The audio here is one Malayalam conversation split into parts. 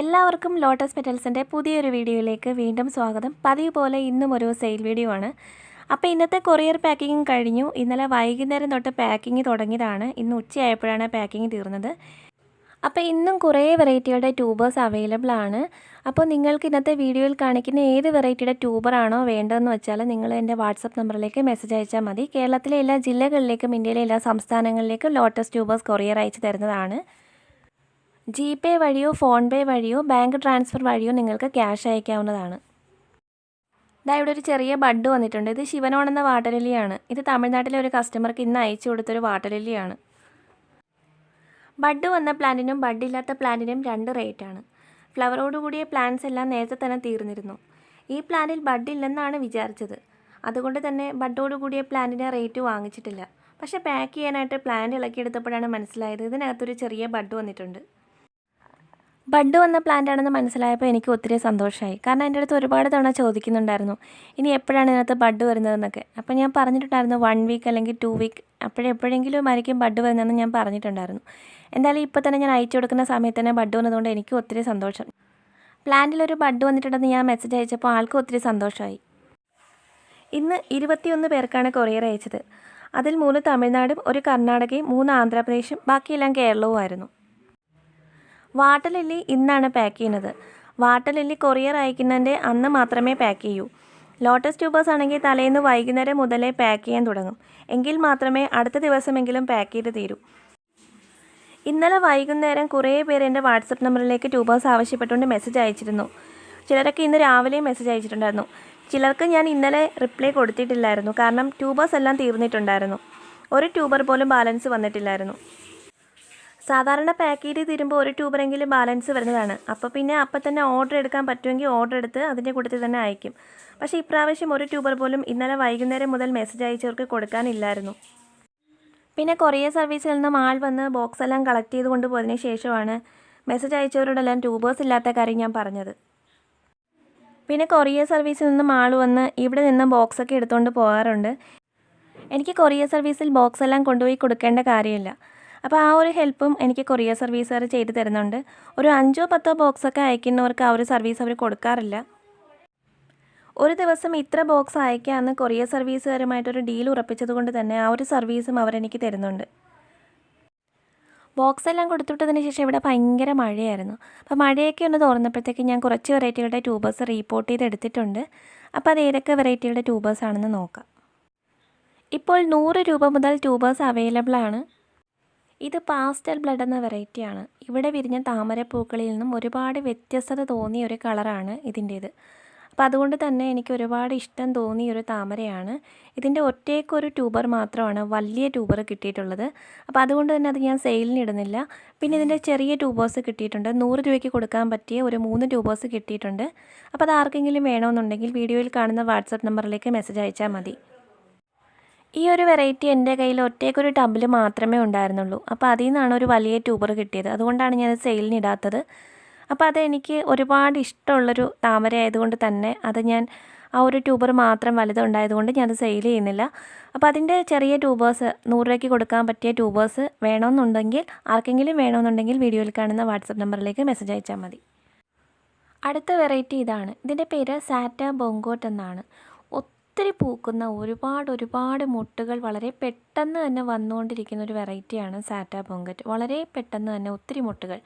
എല്ലാവർക്കും ലോട്ടസ് പെറ്റൽസിന്റെ പുതിയൊരു വീഡിയോയിലേക്ക് വീണ്ടും സ്വാഗതം. പതിവ് പോലെ ഇന്നും ഒരു സെയിൽ വീഡിയോ ആണ്. അപ്പോൾ ഇന്നത്തെ കൊറിയർ പാക്കിംഗ് കഴിഞ്ഞു. ഇന്നലെ വൈകുന്നേരം തൊട്ട് പാക്കിംഗ് തുടങ്ങിയതാണ്. ഇന്ന് ഉച്ചയായപ്പോഴാണ് പാക്കിംഗ് തീർന്നത്. അപ്പോൾ ഇന്നും കുറേ വെറൈറ്റികളുടെ ട്യൂബേഴ്സ് അവൈലബിൾ ആണ്. അപ്പോൾ നിങ്ങൾക്ക് ഇന്നത്തെ വീഡിയോയിൽ കാണിക്കുന്ന ഏത് വെറൈറ്റിയുടെ ട്യൂബറാണോ വേണ്ടതെന്ന് വെച്ചാൽ നിങ്ങൾ എന്റെ വാട്സപ്പ് നമ്പറിലേക്ക് മെസ്സേജ് അയച്ചാൽ മതി. കേരളത്തിലെ എല്ലാ ജില്ലകളിലേക്കും ഇന്ത്യയിലെ എല്ലാ സംസ്ഥാനങ്ങളിലേക്കും ലോട്ടസ് ട്യൂബേഴ്സ് കൊറിയർ അയച്ചു തരുന്നതാണ്. ജി പേ വഴിയോ ഫോൺ പേ വഴിയോ ബാങ്ക് ട്രാൻസ്ഫർ വഴിയോ നിങ്ങൾക്ക് ക്യാഷ് അയക്കാവുന്നതാണ്. ഇതാ ഇവിടെ ഒരു ചെറിയ ബഡ് വന്നിട്ടുണ്ട്. ഇത് ശിവനോൺ എന്ന വാട്ടലിലിയാണ്. ഇത് തമിഴ്നാട്ടിലെ ഒരു കസ്റ്റമർക്ക് ഇന്ന് അയച്ചു കൊടുത്തൊരു വാട്ടലിലിയാണ്. ബഡ് വന്ന പ്ലാന്റിനും ബഡ് ഇല്ലാത്ത പ്ലാന്റിനും രണ്ട് റേറ്റാണ് ഫ്ലവറോട് കൂടിയ പ്ലാന്റ്സ് എല്ലാം നേരത്തെ തന്നെ തീർന്നിരുന്നു. ഈ പ്ലാന്റിൽ ബഡ് ഇല്ലെന്നാണ് വിചാരിച്ചത്. അതുകൊണ്ട് തന്നെ ബഡോട് കൂടിയ പ്ലാന്റിന് റേറ്റ് വാങ്ങിച്ചിട്ടില്ല. പക്ഷേ പാക്ക് ചെയ്യാനായിട്ട് പ്ലാന്റ് ഇളക്കിയെടുത്തപ്പോഴാണ് മനസ്സിലായത് ഇതിനകത്തൊരു ചെറിയ ബഡ് വന്നിട്ടുണ്ട്. ബഡ് വന്ന പ്ലാന്റ് ആണെന്ന് മനസ്സിലായപ്പോൾ എനിക്ക് ഒത്തിരി സന്തോഷമായി കാരണം എന്റെ അടുത്ത് ഒരുപാട് തവണ ചോദിക്കുന്നുണ്ടായിരുന്നു ഇനി എപ്പോഴാണ് ഇതിനകത്ത് ബഡ് വരുന്നതെന്നൊക്കെ? അപ്പോൾ ഞാൻ പറഞ്ഞിട്ടുണ്ടായിരുന്നു വൺ വീക്ക് അല്ലെങ്കിൽ ടു വീക്ക് അപ്പോഴെപ്പോഴെങ്കിലും ആയിരിക്കും ബഡ് വരുന്നതെന്ന് ഞാൻ പറഞ്ഞിട്ടുണ്ടായിരുന്നു. എന്തായാലും ഇപ്പോൾ തന്നെ ഞാൻ അയച്ചു കൊടുക്കുന്ന സമയത്ത് തന്നെ ബഡ് വന്നതുകൊണ്ട് എനിക്ക് ഒത്തിരി സന്തോഷം. പ്ലാന്റിലൊരു ബഡ് വന്നിട്ടുണ്ടെന്ന് ഞാൻ മെസ്സേജ് അയച്ചപ്പോൾ ആൾക്കും ഒത്തിരി സന്തോഷമായി ഇന്ന് ഇരുപത്തിയൊന്ന് പേർക്കാണ് കൊറിയർ അയച്ചത്. അതിൽ മൂന്ന് തമിഴ്നാടും ഒരു കർണാടകയും മൂന്ന് ആന്ധ്രാപ്രദേശും ബാക്കിയെല്ലാം കേരളവുമായിരുന്നു. വാട്ടർ ലില്ലി ഇന്നാണ് പാക്ക് ചെയ്യുന്നത്. വാട്ടലില്ലി കൊറിയർ അയക്കുന്നതിന്റെ അന്ന് മാത്രമേ പാക്ക് ചെയ്യൂ. ലോട്ടസ് ട്യൂബേഴ്സ് ആണെങ്കിൽ തലേന്ന് വൈകുന്നേരം മുതലേ പാക്ക് ചെയ്യാൻ തുടങ്ങും. എങ്കിൽ മാത്രമേ അടുത്ത ദിവസമെങ്കിലും പാക്ക് ചെയ്ത് തീരൂ. ഇന്നലെ വൈകുന്നേരം കുറേ പേര് എന്റെ വാട്സപ്പ് നമ്പറിലേക്ക് ട്യൂബേഴ്സ് ആവശ്യപ്പെട്ടുകൊണ്ട് മെസ്സേജ് അയച്ചിരുന്നു. ചിലരൊക്കെ ഇന്ന് രാവിലെയും മെസ്സേജ് അയച്ചിട്ടുണ്ടായിരുന്നു. ചിലർക്ക് ഞാൻ ഇന്നലെ റിപ്ലൈ കൊടുത്തിട്ടില്ലായിരുന്നു. കാരണം ട്യൂബേഴ്സ് എല്ലാം തീർന്നിട്ടുണ്ടായിരുന്നു. ഒരു ട്യൂബർ പോലും ബാലൻസ് വന്നിട്ടില്ലായിരുന്നു. സാധാരണ പാക്ക് ചെയ്ത് തീരുമ്പോൾ ഒരു ട്യൂബറെങ്കിലും ബാലൻസ് വരുന്നതാണ്. അപ്പോൾ പിന്നെ അപ്പം തന്നെ ഓർഡർ എടുക്കാൻ പറ്റുമെങ്കിൽ ഓർഡർ എടുത്ത് അതിന്റെ കൂട്ടത്തിൽ തന്നെ അയക്കും. പക്ഷേ ഇപ്രാവശ്യം ഒരു ട്യൂബർ പോലും ഇന്നലെ വൈകുന്നേരം മുതൽ മെസ്സേജ് അയച്ചവർക്ക് കൊടുക്കാനില്ലായിരുന്നു പിന്നെ കൊറിയർ സർവീസിൽ നിന്നും ആൾ വന്ന് ബോക്സ് എല്ലാം കളക്ട് ചെയ്ത് കൊണ്ടുപോയതിന് ശേഷമാണ് മെസ്സേജ് അയച്ചവരോടെല്ലാം ട്യൂബേഴ്സ് ഇല്ലാത്ത കാര്യം ഞാൻ പറഞ്ഞത്. പിന്നെ കൊറിയർ സർവീസിൽ നിന്നും ആൾ വന്ന് ഇവിടെ നിന്ന് ബോക്സൊക്കെ എടുത്തുകൊണ്ട് പോകാറുണ്ട്. എനിക്ക് കൊറിയർ സർവീസിൽ ബോക്സ് എല്ലാം കൊണ്ടുപോയി കൊടുക്കേണ്ട കാര്യമില്ല. അപ്പോൾ ആ ഒരു ഹെൽപ്പും എനിക്ക് കൊറിയർ സർവീസുകാർ ചെയ്ത് തരുന്നുണ്ട്. ഒരു അഞ്ചോ പത്തോ ബോക്സൊക്കെ അയക്കുന്നവർക്ക് ആ ഒരു സർവീസ് അവർ കൊടുക്കാറില്ല. ഒരു ദിവസം ഇത്ര ബോക്സ് അയക്കാമെന്ന് കൊറിയർ സർവീസുകാരുമായിട്ടൊരു ഡീൽ ഉറപ്പിച്ചത് കൊണ്ട് തന്നെ ആ ഒരു സർവീസും അവരെനിക്ക് തരുന്നുണ്ട്. ബോക്സ് എല്ലാം കൊടുത്തുവിട്ടതിന് ശേഷം ഇവിടെ ഭയങ്കര മഴയായിരുന്നു. അപ്പോൾ മഴയൊക്കെ ഒന്ന് തോർന്നപ്പോഴത്തേക്ക് ഞാൻ കുറച്ച് വെറൈറ്റികളുടെ ട്യൂബേഴ്സ് റീപ്പോർട്ട് ചെയ്ത് എടുത്തിട്ടുണ്ട്. അപ്പോൾ അത് ഏതൊക്കെ വെറൈറ്റികളുടെ ട്യൂബേഴ്സ് ആണെന്ന് നോക്കാം. ഇപ്പോൾ നൂറ് രൂപ മുതൽ ട്യൂബേഴ്സ് അവൈലബിൾ ആണ്. ഇത് പാസ്റ്റൽ ബ്ലഡ് എന്ന വെറൈറ്റിയാണ്. ഇവിടെ വിരിഞ്ഞ താമരപ്പൂക്കളിൽ നിന്നും ഒരുപാട് വ്യത്യസ്തത തോന്നിയ ഒരു കളറാണ് ഇതിന്റേത്. അപ്പോൾ അതുകൊണ്ട് തന്നെ എനിക്ക് ഒരുപാട് ഇഷ്ടം തോന്നിയ ഒരു താമരയാണ്. ഇതിന്റെ ഒറ്റയ്ക്കൊരു ട്യൂബർ മാത്രമാണ് വലിയ ട്യൂബർ കിട്ടിയിട്ടുള്ളത്. അപ്പോൾ അതുകൊണ്ട് തന്നെ അത് ഞാൻ സെയിലിന് ഇടുന്നില്ല. പിന്നെ ഇതിന്റെ ചെറിയ ട്യൂബേഴ്സ് കിട്ടിയിട്ടുണ്ട്. നൂറ് രൂപയ്ക്ക് കൊടുക്കാൻ പറ്റിയ ഒരു മൂന്ന് ട്യൂബേഴ്സ് കിട്ടിയിട്ടുണ്ട്. അപ്പോൾ അത് ആർക്കെങ്കിലും വേണമെന്നുണ്ടെങ്കിൽ വീഡിയോയിൽ കാണുന്ന വാട്സപ്പ് നമ്പറിലേക്ക് മെസ്സേജ് അയച്ചാൽ മതി. ഈ ഒരു വെറൈറ്റി എന്റെ കയ്യിൽ ഒറ്റയ്ക്കൊരു ടബിൽ മാത്രമേ ഉണ്ടായിരുന്നുള്ളൂ. അപ്പോൾ അതിൽ നിന്നാണ് ഒരു വലിയ ട്യൂബർ കിട്ടിയത്. അതുകൊണ്ടാണ് ഞാൻ സെയിലിന് ഇടാത്തത്. അപ്പോൾ അതെനിക്ക് ഒരുപാട് ഇഷ്ടമുള്ളൊരു താമര ആയതുകൊണ്ട് തന്നെ അത് ഞാൻ ആ ഒരു ട്യൂബർ മാത്രം വലുതുണ്ടായതുകൊണ്ട് ഞാനത് സെയിൽ ചെയ്യുന്നില്ല. അപ്പോൾ അതിന്റെ ചെറിയ ട്യൂബേഴ്സ് നൂറ് രൂപയ്ക്ക് കൊടുക്കാൻ പറ്റിയ ട്യൂബേഴ്സ് വേണമെന്നുണ്ടെങ്കിൽ ആർക്കെങ്കിലും വേണമെന്നുണ്ടെങ്കിൽ വീഡിയോയിൽ കാണുന്ന വാട്സപ്പ് നമ്പറിലേക്ക് മെസ്സേജ് അയച്ചാൽ മതി. അടുത്ത വെറൈറ്റി ഇതാണ്. ഇതിന്റെ പേര് സാറ്റ ബോങ്കോട്ട് എന്നാണ്. ഒത്തിരി പൂക്കുന്ന ഒരുപാട് ഒരുപാട് മുട്ടുകൾ വളരെ പെട്ടെന്ന് തന്നെ വന്നുകൊണ്ടിരിക്കുന്ന ഒരു വെറൈറ്റിയാണ് സാറ്റ പൊങ്കറ്റ് വളരെ പെട്ടെന്ന് തന്നെ ഒത്തിരി മുട്ടുകൾ.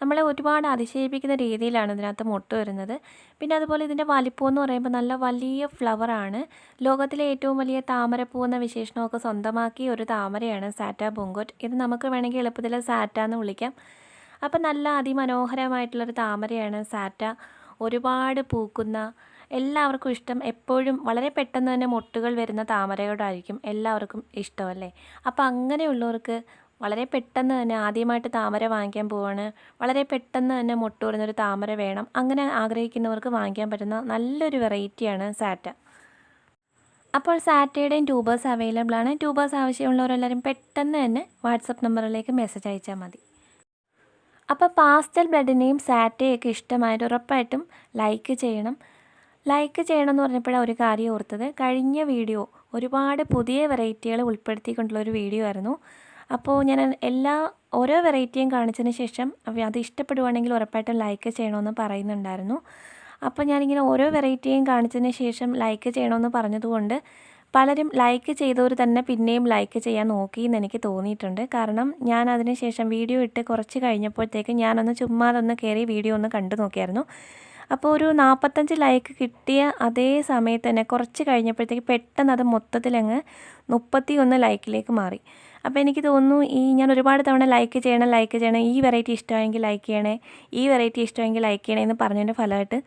നമ്മളെ ഒരുപാട് അതിശയിപ്പിക്കുന്ന രീതിയിലാണ് ഇതിനകത്ത് മുട്ട് വരുന്നത്. പിന്നെ അതുപോലെ ഇതിന്റെ വലിപ്പം എന്ന് പറയുമ്പോൾ നല്ല വലിയ ഫ്ലവറാണ് ലോകത്തിലെ ഏറ്റവും വലിയ താമരപ്പൂ എന്ന വിശേഷണമൊക്കെ സ്വന്തമാക്കിയ ഒരു താമരയാണ് സാറ്റ പൊങ്കറ്റ് ഇത് നമുക്ക് വേണമെങ്കിൽ എളുപ്പത്തിൽ സാറ്റ എന്ന് വിളിക്കാം. അപ്പം നല്ല അതിമനോഹരമായിട്ടുള്ളൊരു താമരയാണ് സാറ്റ. ഒരുപാട് പൂക്കുന്ന എല്ലാവർക്കും ഇഷ്ടം. എപ്പോഴും വളരെ പെട്ടെന്ന് തന്നെ മുട്ടുകൾ വരുന്ന താമരയോടായിരിക്കും എല്ലാവർക്കും ഇഷ്ടമല്ലേ? അപ്പോൾ അങ്ങനെയുള്ളവർക്ക് വളരെ പെട്ടെന്ന് തന്നെ ആദ്യമായിട്ട് താമര വാങ്ങിക്കാൻ പോവാണ്. വളരെ പെട്ടെന്ന് തന്നെ മുട്ട വരുന്നൊരു താമര വേണം. അങ്ങനെ ആഗ്രഹിക്കുന്നവർക്ക് വാങ്ങിക്കാൻ പറ്റുന്ന നല്ലൊരു വെറൈറ്റിയാണ് സാറ്റ. അപ്പോൾ സാറ്റയുടെയും ട്യൂബേഴ്സ് അവൈലബിൾ ആണ്. ട്യൂബേഴ്സ് ആവശ്യമുള്ളവരെല്ലാവരും പെട്ടെന്ന് തന്നെ വാട്സപ്പ് നമ്പറിലേക്ക് മെസ്സേജ് അയച്ചാൽ മതി. അപ്പോൾ പാസ്റ്റൽ ബ്ലഡിനെയും സാറ്റയൊക്കെ ഇഷ്ടമായിട്ട് ഉറപ്പായിട്ടും ലൈക്ക് ചെയ്യണം. ലൈക്ക് ചെയ്യണമെന്ന് പറഞ്ഞപ്പോഴാണ് ഒരു കാര്യം ഓർത്തത്. കഴിഞ്ഞ വീഡിയോ ഒരുപാട് പുതിയ വെറൈറ്റികൾ ഉൾപ്പെടുത്തിക്കൊണ്ടുള്ള ഒരു വീഡിയോ ആയിരുന്നു. അപ്പോൾ ഞാൻ എല്ലാ ഓരോ വെറൈറ്റിയും കാണിച്ചതിന് ശേഷം അത് ഇഷ്ടപ്പെടുവാണെങ്കിൽ ഉറപ്പായിട്ടും ലൈക്ക് ചെയ്യണമെന്ന് പറയുന്നുണ്ടായിരുന്നു. അപ്പോൾ ഞാനിങ്ങനെ ഓരോ വെറൈറ്റിയും കാണിച്ചതിന് ശേഷം ലൈക്ക് ചെയ്യണമെന്ന് പറഞ്ഞതുകൊണ്ട് പലരും ലൈക്ക് ചെയ്തവർ തന്നെ പിന്നെയും ലൈക്ക് ചെയ്യാൻ നോക്കി എന്ന് എനിക്ക് തോന്നിയിട്ടുണ്ട്. കാരണം ഞാൻ അതിന് ശേഷം വീഡിയോ ഇട്ട് കുറച്ച് കഴിഞ്ഞപ്പോഴത്തേക്ക് ഞാനൊന്ന് ചുമ്മാതൊന്ന് കയറി വീഡിയോ ഒന്ന് കണ്ടു നോക്കിയായിരുന്നു. അപ്പോൾ ഒരു നാൽപ്പത്തഞ്ച് ലൈക്ക് കിട്ടിയ അതേ സമയത്ത് തന്നെ കുറച്ച് കഴിഞ്ഞപ്പോഴത്തേക്ക് പെട്ടെന്ന് അത് മൊത്തത്തിലങ്ങ് മുപ്പത്തി ഒന്ന് ലൈക്കിലേക്ക് മാറി. അപ്പോൾ എനിക്ക് തോന്നുന്നു ഈ ഞാൻ ഒരുപാട് തവണ ലൈക്ക് ചെയ്യണം ലൈക്ക് ചെയ്യണം ഈ വെറൈറ്റി ഇഷ്ടമായെങ്കിൽ ലൈക്ക് ചെയ്യണേ ഈ വെറൈറ്റി ഇഷ്ടമായെങ്കിൽ ലൈക്ക് ചെയ്യണേ എന്ന് പറഞ്ഞതിന്റെ ഫലമായിട്ട്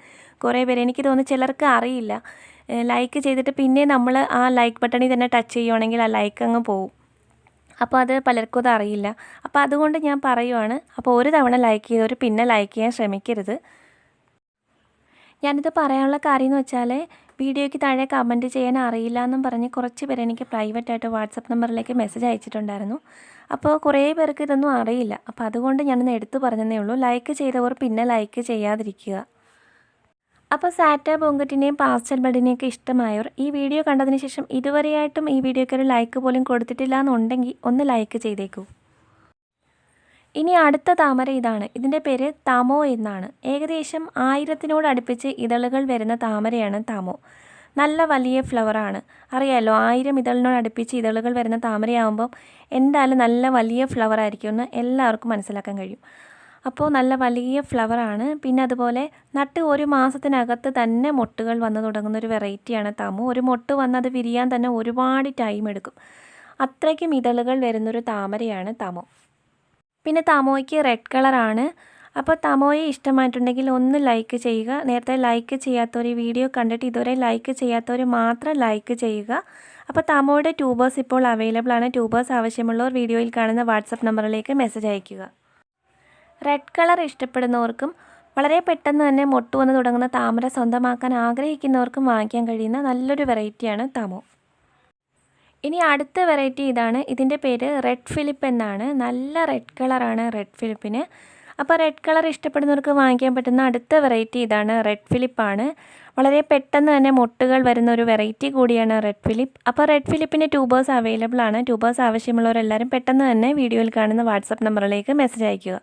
കുറേ പേര് എനിക്ക് തോന്നുന്നു ചിലർക്ക് അറിയില്ല. ലൈക്ക് ചെയ്തിട്ട് പിന്നെ നമ്മൾ ആ ലൈക്ക് ബട്ടണിൽ തന്നെ ടച്ച് ചെയ്യുവാണെങ്കിൽ ആ ലൈക്ക് അങ്ങ് പോവും. അപ്പോൾ അത് പലർക്കും അത് അറിയില്ല. അപ്പോൾ അതുകൊണ്ട് ഞാൻ പറയുവാണ് അപ്പോൾ ഒരു തവണ ലൈക്ക് ചെയ്തവർ പിന്നെ ലൈക്ക് ചെയ്യാൻ ശ്രമിക്കരുത്. ഞാനിത് പറയാനുള്ള കാര്യം എന്ന് വെച്ചാൽ വീഡിയോയ്ക്ക് താഴെ കമന്റ് ചെയ്യാൻ അറിയില്ല എന്നും പറഞ്ഞ് കുറച്ച് പേര് എനിക്ക് പ്രൈവറ്റായിട്ട് വാട്സപ്പ് നമ്പറിലേക്ക് മെസ്സേജ് അയച്ചിട്ടുണ്ടായിരുന്നു. അപ്പോൾ കുറേ പേർക്ക് ഇതൊന്നും അറിയില്ല. അപ്പോൾ അതുകൊണ്ട് ഞാനൊന്ന് എടുത്തു പറഞ്ഞതേ ഉള്ളൂ. ലൈക്ക് ചെയ്തവർ പിന്നെ ലൈക്ക് ചെയ്യാതിരിക്കുക. അപ്പോൾ സാറ്റ ബോങ്കറ്റിനെയും പാസ്റ്റൽ ബഡിനെയൊക്കെ ഇഷ്ടമായവർ ഈ വീഡിയോ കണ്ടതിന് ശേഷം ഇതുവരെയായിട്ടും ഈ വീഡിയോയ്ക്ക് ഒരു ലൈക്ക് പോലും കൊടുത്തിട്ടില്ല എന്നുണ്ടെങ്കിൽ ഒന്ന് ലൈക്ക് ചെയ്തേക്കൂ. ഇനി അടുത്ത താമര ഇതാണ്. ഇതിന്റെ പേര് തമോ എന്നാണ്. ഏകദേശം ആയിരത്തിനോട് അടുപ്പിച്ച് ഇതളുകൾ വരുന്ന താമരയാണ് തമോ. നല്ല വലിയ ഫ്ലവറാണ് അറിയാമല്ലോ ആയിരം ഇതളിനോട് അടുപ്പിച്ച് ഇതളുകൾ വരുന്ന താമരയാകുമ്പം എന്തായാലും നല്ല വലിയ ഫ്ലവർ ആയിരിക്കുമെന്ന് എല്ലാവർക്കും മനസ്സിലാക്കാൻ കഴിയും. അപ്പോൾ നല്ല വലിയ ഫ്ലവറാണ് പിന്നെ അതുപോലെ നട്ട് ഒരു മാസത്തിനകത്ത് തന്നെ മൊട്ടുകൾ വന്നു തുടങ്ങുന്ന ഒരു വെറൈറ്റിയാണ് താമോ. ഒരു മൊട്ട് വന്ന് അത് വിരിയാൻ തന്നെ ഒരുപാട് ടൈം എടുക്കും. അത്രയ്ക്കും ഇതളുകൾ വരുന്നൊരു താമരയാണ് തമോ. പിന്നെ തമോയ്ക്ക് റെഡ് കളറാണ് അപ്പോൾ തമോയെ ഇഷ്ടമായിട്ടുണ്ടെങ്കിൽ ഒന്ന് ലൈക്ക് ചെയ്യുക. നേരത്തെ ലൈക്ക് ചെയ്യാത്തവർ വീഡിയോ കണ്ടിട്ട് ഇതുവരെ ലൈക്ക് ചെയ്യാത്തവർ മാത്രം ലൈക്ക് ചെയ്യുക. അപ്പോൾ തമോയുടെ ട്യൂബേഴ്സ് ഇപ്പോൾ അവൈലബിൾ ആണ്. ട്യൂബേഴ്സ് ആവശ്യമുള്ളവർ വീഡിയോയിൽ കാണുന്ന വാട്സപ്പ് നമ്പറിലേക്ക് മെസ്സേജ് അയയ്ക്കുക. റെഡ് കളർ ഇഷ്ടപ്പെടുന്നവർക്കും വളരെ പെട്ടെന്ന് തന്നെ മൊട്ടു വന്ന് തുടങ്ങുന്ന താമര സ്വന്തമാക്കാൻ ആഗ്രഹിക്കുന്നവർക്കും വാങ്ങിക്കാൻ കഴിയുന്ന നല്ലൊരു വെറൈറ്റിയാണ് തമോ. ഇനി അടുത്ത വെറൈറ്റി ഇതാണ്. ഇതിന്റെ പേര് റെഡ് ഫിലിപ്പ് എന്നാണ്. നല്ല റെഡ് കളറാണ് റെഡ് ഫിലിപ്പിന് അപ്പോൾ റെഡ് കളർ ഇഷ്ടപ്പെടുന്നവർക്ക് വാങ്ങിക്കാൻ പറ്റുന്ന അടുത്ത വെറൈറ്റി ഇതാണ് റെഡ് ഫിലിപ്പാണ് വളരെ പെട്ടെന്ന് തന്നെ മുട്ടുകൾ വരുന്ന ഒരു വെറൈറ്റി കൂടിയാണ് റെഡ് ഫിലിപ്പ് അപ്പോൾ റെഡ് ഫിലിപ്പിന്റെ ട്യൂബേഴ്സ് അവൈലബിൾ ആണ്. ട്യൂബേഴ്സ് ആവശ്യമുള്ളവരെല്ലാവരും പെട്ടെന്ന് തന്നെ വീഡിയോയിൽ കാണുന്ന വാട്സപ്പ് നമ്പറിലേക്ക് മെസ്സേജ് അയയ്ക്കുക.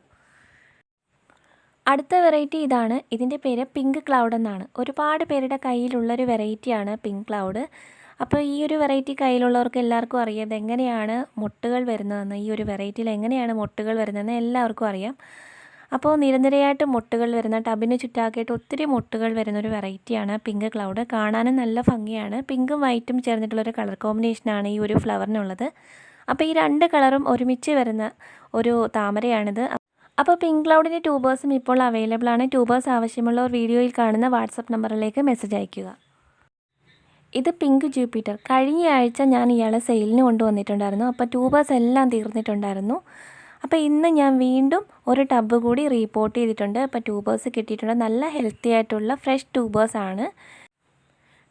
അടുത്ത വെറൈറ്റി ഇതാണ്. ഇതിന്റെ പേര് പിങ്ക് ക്ലൗഡ് എന്നാണ്. ഒരുപാട് പേരുടെ കയ്യിലുള്ളൊരു വെറൈറ്റിയാണ് പിങ്ക് ക്ലൗഡ് അപ്പോൾ ഈ ഒരു വെറൈറ്റി കയ്യിലുള്ളവർക്ക് എല്ലാവർക്കും അറിയാം എങ്ങനെയാണ് മുട്ടുകൾ വരുന്നതെന്ന്. ഈ ഒരു വെറൈറ്റിയിൽ എങ്ങനെയാണ് മുട്ടുകൾ വരുന്നതെന്ന് എല്ലാവർക്കും അറിയാം. അപ്പോൾ നിരനിരയായിട്ട് മുട്ടുകൾ വരുന്ന ടബിന് ചുറ്റാക്കിയിട്ട് ഒത്തിരി മുട്ടുകൾ വരുന്ന ഒരു വെറൈറ്റിയാണ് പിങ്ക് ക്ലൗഡ്. കാണാനും നല്ല ഭംഗിയാണ്. പിങ്കും വൈറ്റും ചേർന്നിട്ടുള്ളൊരു കളർ കോമ്പിനേഷനാണ് ഈ ഒരു ഫ്ലവറിനുള്ളത് അപ്പോൾ ഈ രണ്ട് കളറും ഒരുമിച്ച് വരുന്ന ഒരു താമരയാണിത്. അപ്പോൾ പിങ്ക് ക്ലൗഡിന്റെ ട്യൂബേഴ്സും ഇപ്പോൾ അവൈലബിൾ ആണ്. ട്യൂബേഴ്സ് ആവശ്യമുള്ളവർ വീഡിയോയിൽ കാണുന്ന വാട്സപ്പ് നമ്പറിലേക്ക് മെസ്സേജ് അയയ്ക്കുക. ഇത് പിങ്ക് ജൂപ്പിറ്റർ. കഴിഞ്ഞ ആഴ്ച ഞാൻ ഇയാളെ സെയിലിന് കൊണ്ടുവന്നിട്ടുണ്ടായിരുന്നു. അപ്പോൾ ട്യൂബേഴ്സ് എല്ലാം തീർന്നിട്ടുണ്ടായിരുന്നു. അപ്പോൾ ഇന്ന് ഞാൻ വീണ്ടും ഒരു ടബ് കൂടി റീപോർട്ട് ചെയ്തിട്ടുണ്ട്. അപ്പോൾ ട്യൂബേഴ്സ് കിട്ടിയിട്ടുണ്ട്. നല്ല ഹെൽത്തി ആയിട്ടുള്ള ഫ്രഷ് ട്യൂബേഴ്സാണ്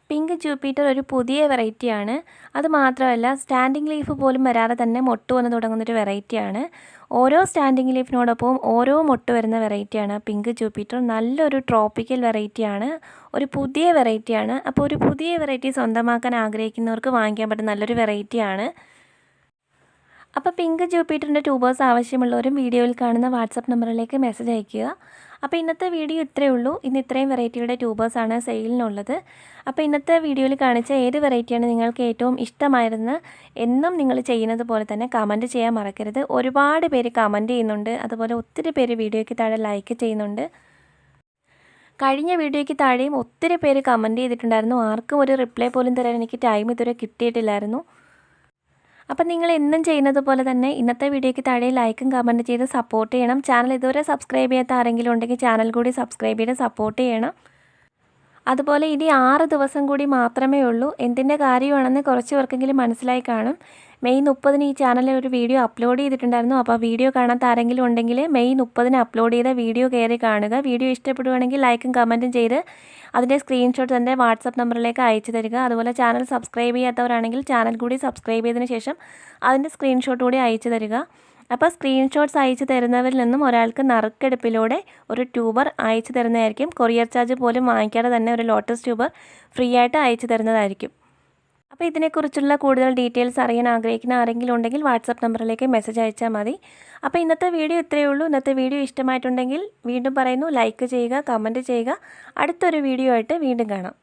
പിങ്ക് ജൂപ്പിറ്റർ ഒരു പുതിയ വെറൈറ്റിയാണ്. അത് മാത്രമല്ല സ്റ്റാൻഡിങ് ലീഫ് പോലും വരാതെ തന്നെ മൊട്ട് വന്ന് തുടങ്ങുന്നൊരു വെറൈറ്റിയാണ്. ഓരോ സ്റ്റാൻഡിങ് ലീഫിനോടൊപ്പം ഓരോ മൊട്ട് വരുന്ന വെറൈറ്റിയാണ്. പിങ്ക് ജൂപ്പിറ്റർ നല്ലൊരു ട്രോപ്പിക്കൽ വെറൈറ്റിയാണ്. ഒരു പുതിയ വെറൈറ്റിയാണ്. അപ്പോൾ ഒരു പുതിയ വെറൈറ്റി സ്വന്തമാക്കാൻ ആഗ്രഹിക്കുന്നവർക്ക് വാങ്ങിക്കാൻ പറ്റുന്ന നല്ലൊരു വെറൈറ്റിയാണ്. അപ്പോൾ പിങ്ക് ജൂപ്പിറ്ററിന്റെ ട്യൂബേഴ്സ് ആവശ്യമുള്ളവരും വീഡിയോയിൽ കാണുന്ന വാട്സപ്പ് നമ്പറിലേക്ക് മെസ്സേജ് അയയ്ക്കുക. അപ്പോൾ ഇന്നത്തെ വീഡിയോ ഇത്രയേ ഉള്ളൂ. ഇന്ന് ഇത്രയും വെറൈറ്റിയുടെ ട്യൂബേഴ്സാണ് സെയിലിനുള്ളത്. അപ്പോൾ ഇന്നത്തെ വീഡിയോയിൽ കാണിച്ച ഏത് വെറൈറ്റിയാണ് നിങ്ങൾക്ക് ഏറ്റവും ഇഷ്ടമായിരുന്നത് എന്നും നിങ്ങൾ ചെയ്യുന്നത് പോലെ തന്നെ കമന്റ് ചെയ്യാൻ മറക്കരുത്. ഒരുപാട് പേര് കമന്റ് ചെയ്യുന്നുണ്ട്. അതുപോലെ ഒത്തിരി പേര് വീഡിയോയ്ക്ക് താഴെ ലൈക്ക് ചെയ്യുന്നുണ്ട്. കഴിഞ്ഞ വീഡിയോയ്ക്ക് താഴെയും ഒത്തിരി പേര് കമന്റ് ചെയ്തിട്ടുണ്ടായിരുന്നു. ആർക്കും ഒരു റിപ്ലൈ പോലും തരാൻ എനിക്ക് ടൈം ഇതുവരെ കിട്ടിയിട്ടില്ലായിരുന്നു. അപ്പം നിങ്ങൾ എന്നും ചെയ്യുന്നത് പോലെ തന്നെ ഇന്നത്തെ വീഡിയോയ്ക്ക് താഴെ ലൈക്കും കമന്റ് ചെയ്ത് സപ്പോർട്ട് ചെയ്യണം. ചാനൽ ഇതുവരെ സബ്സ്ക്രൈബ് ചെയ്യാത്ത ആരെങ്കിലും ഉണ്ടെങ്കിൽ ചാനൽ കൂടി സബ്സ്ക്രൈബ് ചെയ്ത് സപ്പോർട്ട് ചെയ്യണം. അതുപോലെ ഇനി ആറ് ദിവസം കൂടി മാത്രമേ ഉള്ളൂ. എന്തിന്റെ കാര്യമാണെന്ന് കുറച്ച് പേർക്കെങ്കിലും മനസ്സിലായി കാണും. മെയ് മുപ്പതിന് ഈ ചാനലിൽ ഒരു വീഡിയോ അപ്ലോഡ് ചെയ്തിട്ടുണ്ടായിരുന്നു. അപ്പോൾ വീഡിയോ കാണാത്ത ആരെങ്കിലും ഉണ്ടെങ്കിൽ മെയ് മുപ്പതിന് അപ്ലോഡ് ചെയ്ത വീഡിയോ കയറി കാണുക. വീഡിയോ ഇഷ്ടപ്പെടുകയാണെങ്കിൽ ലൈക്കും കമന്റും ചെയ്ത് അതിന്റെ സ്ക്രീൻഷോട്ട് എന്റെ വാട്സപ്പ് നമ്പറിലേക്ക് അയച്ചു തരിക. അതുപോലെ ചാനൽ സബ്സ്ക്രൈബ് ചെയ്യാത്തവരാണെങ്കിൽ ചാനൽ കൂടി സബ്സ്ക്രൈബ് ചെയ്തതിന് ശേഷം അതിന്റെ സ്ക്രീൻഷോട്ട് കൂടി അയച്ചു തരിക. അപ്പോൾ സ്ക്രീൻഷോട്ട്സ് അയച്ചു തരുന്നവരിൽ നിന്നും ഒരാൾക്ക് നറുക്കെടുപ്പിലൂടെ ഒരു ട്യൂബർ അയച്ചു തരുന്നതായിരിക്കും. കൊറിയർ ചാർജ് പോലും വാങ്ങിക്കാതെ തന്നെ ഒരു ലോട്ടസ് ട്യൂബർ ഫ്രീ ആയിട്ട് അയച്ചു തരുന്നതായിരിക്കും. അപ്പോൾ ഇതിനെക്കുറിച്ചുള്ള കൂടുതൽ ഡീറ്റെയിൽസ് അറിയാൻ ആഗ്രഹിക്കുന്ന ആരെങ്കിലും ഉണ്ടെങ്കിൽ വാട്സപ്പ് നമ്പറിലേക്ക് മെസ്സേജ് അയച്ചാൽ മതി. അപ്പോൾ ഇന്നത്തെ വീഡിയോ ഇത്രയേ ഉള്ളൂ. ഇന്നത്തെ വീഡിയോ ഇഷ്ടമായിട്ടുണ്ടെങ്കിൽ വീണ്ടും പറയുന്നു. ലൈക്ക് ചെയ്യുക കമന്റ് ചെയ്യുക. അടുത്തൊരു വീഡിയോ ആയിട്ട് വീണ്ടും കാണാം.